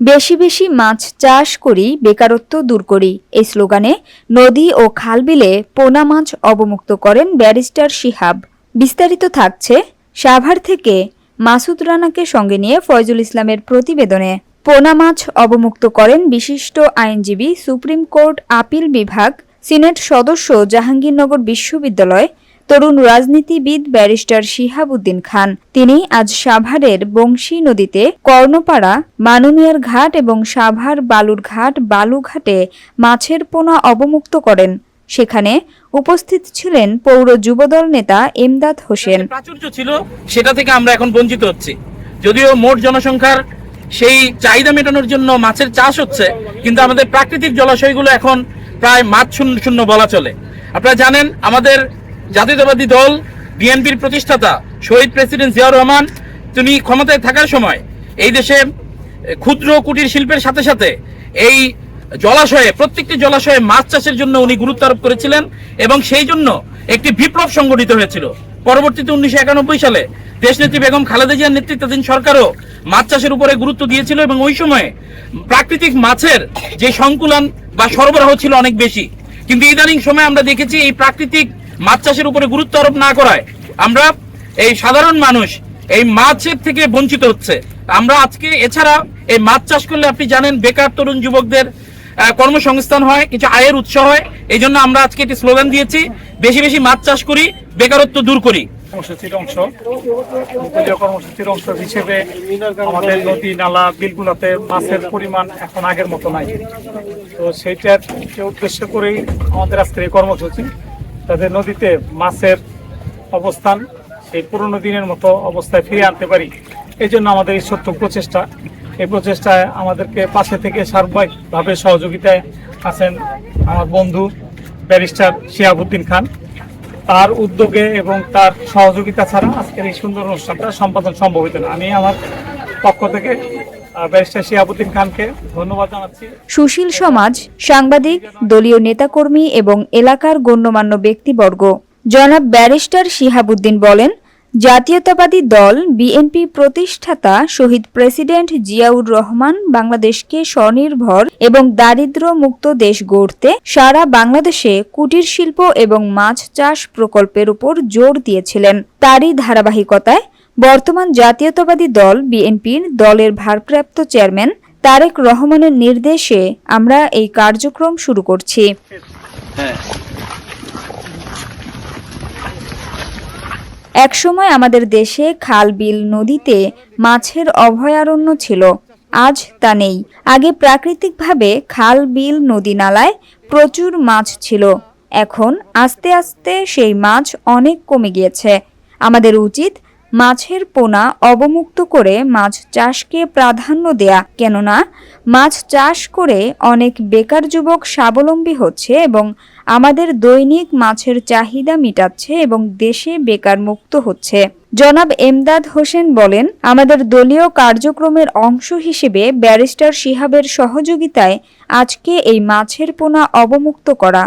বেশি বেশি মাছ চাষ করি বেকারত্ব দূর করি। এই স্লোগানে নদী ও খালবিলে পোনা মাছ অবমুক্ত করেন ব্যারিস্টার শিহাব। বিস্তারিত থাকছে সাভার থেকে মাসুদ রানাকে সঙ্গে নিয়ে ফয়জুল ইসলামের প্রতিবেদনে। পোনা মাছ অবমুক্ত করেন বিশিষ্ট আইনজীবী সুপ্রিম কোর্ট আপিল বিভাগ সিনেট সদস্য জাহাঙ্গীরনগর বিশ্ববিদ্যালয় তরুণ রাজনীতিবিদ ব্যারিস্টার শিহাবুদ্দিন খান। তিনি আজ সাভারের বংশী নদীতে কর্ণপাড়া, মাননিয়ার ঘাট এবং সাভার বালুর ঘাট, বালুঘাটে মাছের পোনা অবমুক্ত করেন। সেখানে উপস্থিত ছিলেন পৌর যুবদল নেতা এমদাদ হোসেন। প্রাচুর্য ছিল, সেটা থেকে আমরা এখন বঞ্চিত হচ্ছি। যদিও মোট জনসংখ্যার সেই চাহিদা মেটানোর জন্য মাছের চাষ হচ্ছে, কিন্তু আমাদের প্রাকৃতিক জলাশয়গুলো এখন প্রায় মাছ শূন্য শূন্য বলা চলে। আপনারা জানেন, আমাদের জাতীয়তাবাদী দল, বিএনপির প্রতিষ্ঠাতা শহীদ প্রেসিডেন্ট জিয়াউর রহমান, তিনি ক্ষমতায় থাকার সময় এই দেশে ক্ষুদ্র কুটির শিল্পের সাথে সাথে এই জলাশয়ে, প্রত্যেকটি জলাশয়ে মাছ চাষের জন্য উনি গুরুত্ব আরোপ করেছিলেন এবং সেই জন্য একটি বিপ্লব সংগঠিত হয়েছিল। পরবর্তীতে উনিশশো একানব্বই সালে দেশনেত্রী বেগম খালেদা জিয়ার নেতৃত্বাধীন সরকারও মাছ চাষের উপরে গুরুত্ব দিয়েছিল এবং ওই সময়ে প্রাকৃতিক মাছের যে সংকুলন বা সরবরাহ ছিল অনেক বেশি। কিন্তু ইদানিং সময় আমরা দেখেছি এই প্রাকৃতিক মাছ চাষের উপরে গুরুত্ব আরোপ না করায় আমরা এই সাধারণ মানুষ এই মাছের থেকে বঞ্চিত হচ্ছে। আমরা আজকে এছাড়া এই মাছ চাষ করলে আপনি জানেন বেকার তরুণ যুবকদের কর্মসংস্থান হয়, কিছু আয়ের উৎস হয়। এই জন্য আমরা আজকে একটি স্লোগান দিয়েছি, বেশি বেশি মাছ চাষ করি, বেকারত্ব দূর করি। কর্মসূচির অংশ। উপকূলীয় কর্মসূচির অংশ হিসেবে আমাদের নদী, নালা, বিলগুলোতে মাছের পরিমাণ এখন আগের মতো নাই। তো সেইটাকে উদ্দেশ্য করেই আমাদের আজকের এই কর্মসূচি তাদের নদীতে মাছের অবস্থান, সেই পুরনো দিনের মতো অবস্থায় ফিরে আনতে পারি। এই জন্য আমাদের এই ছোট্ট প্রচেষ্টা। এই প্রচেষ্টায় আমাদেরকে পাশে থেকে সার্বিকভাবে সহযোগিতায় আছেন আমার বন্ধু ব্যারিস্টার শিয়াবুদ্দিন খান। তার উদ্যোগে এবং তার সহযোগিতা ছাড়া আজকের এই সুন্দর অনুষ্ঠানটা সম্পাদন সম্ভব হইত না। আমি আমার পক্ষ থেকে সুশীল সমাজ, সাংবাদিক, দলীয় নেতাকর্মী এবং এলাকার গণ্যমান্য ব্যক্তিবর্গ। জনাব ব্যারিস্টার শিহাবুদ্দিন বলেন জাতীয়তাবাদী দল বিএনপি প্রতিষ্ঠাতা শহীদ প্রেসিডেন্ট জিয়াউর রহমান বাংলাদেশকে স্বনির্ভর এবং দারিদ্র্য মুক্ত দেশ গড়তে সারা বাংলাদেশে কুটির শিল্প এবং মাছ চাষ প্রকল্পের উপর জোর দিয়েছিলেন। তারই ধারাবাহিকতায় বর্তমান জাতীয়তাবাদী দল বিএনপির দলের ভারপ্রাপ্ত চেয়ারম্যান তারেক রহমানের নির্দেশে আমরা এই কার্যক্রম শুরু করছি। একসময় আমাদের দেশে খাল বিল নদীতে মাছের অভয়ারণ্য ছিল। আজ তা নেই। আগে প্রাকৃতিকভাবে খাল বিল নদী নালায় প্রচুর মাছ ছিল। এখন আস্তে আস্তে সেই মাছ অনেক কমে গিয়েছে। আমাদের উচিত মাছের পোনা অবমুক্ত করে মাছ চাষকে প্রাধান্য দেয়া, কেননা মাছ চাষ করে অনেক বেকার যুবক স্বাবলম্বী হচ্ছে এবং আমাদের দৈনিক মাছের চাহিদা মিটাচ্ছে এবং দেশে বেকার মুক্ত হচ্ছে। জনাব এমদাদ হোসেন বলেন, আমাদের দলীয় কার্যক্রমের অংশ হিসেবে ব্যারিস্টার শিহাবের সহযোগিতায় আজকে এই মাছের পোনা অবমুক্ত করা।